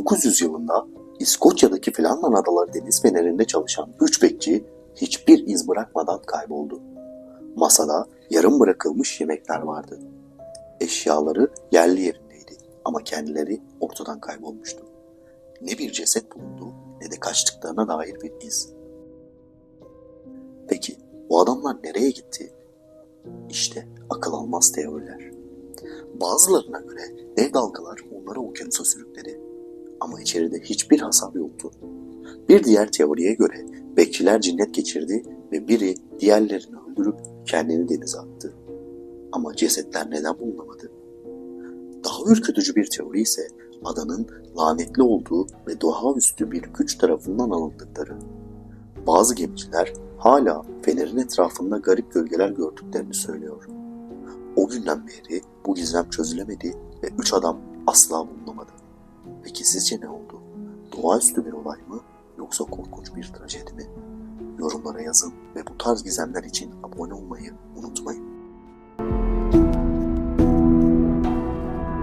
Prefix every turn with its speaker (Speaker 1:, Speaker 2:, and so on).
Speaker 1: 1900 yılında İskoçya'daki Flanman Adaları Deniz Feneri'nde çalışan üç bekçi hiçbir iz bırakmadan kayboldu. Masada yarım bırakılmış yemekler vardı. Eşyaları yerli yerindeydi ama kendileri ortadan kaybolmuştu. Ne bir ceset bulundu ne de kaçtıklarına dair bir iz. Peki bu adamlar nereye gitti? İşte akıl almaz teoriler. Bazılarına göre dev dalgalar onları okyanusa sürükledi. Ama içeride hiçbir hasar yoktu. Bir diğer teoriye göre bekçiler cinnet geçirdi ve biri diğerlerini öldürüp kendini denize attı. Ama cesetler neden bulunamadı? Daha ürkütücü bir teori ise adanın lanetli olduğu ve doğaüstü bir güç tarafından alındıkları. Bazı gemiciler hala fenerin etrafında garip gölgeler gördüklerini söylüyor. O günden beri bu gizem çözülemedi ve üç adam asla bulunamadı. Peki sizce ne oldu? Doğaüstü bir olay mı yoksa korkunç bir trajedi mi? Yorumlara yazın ve bu tarz gizemler için abone olmayı unutmayın.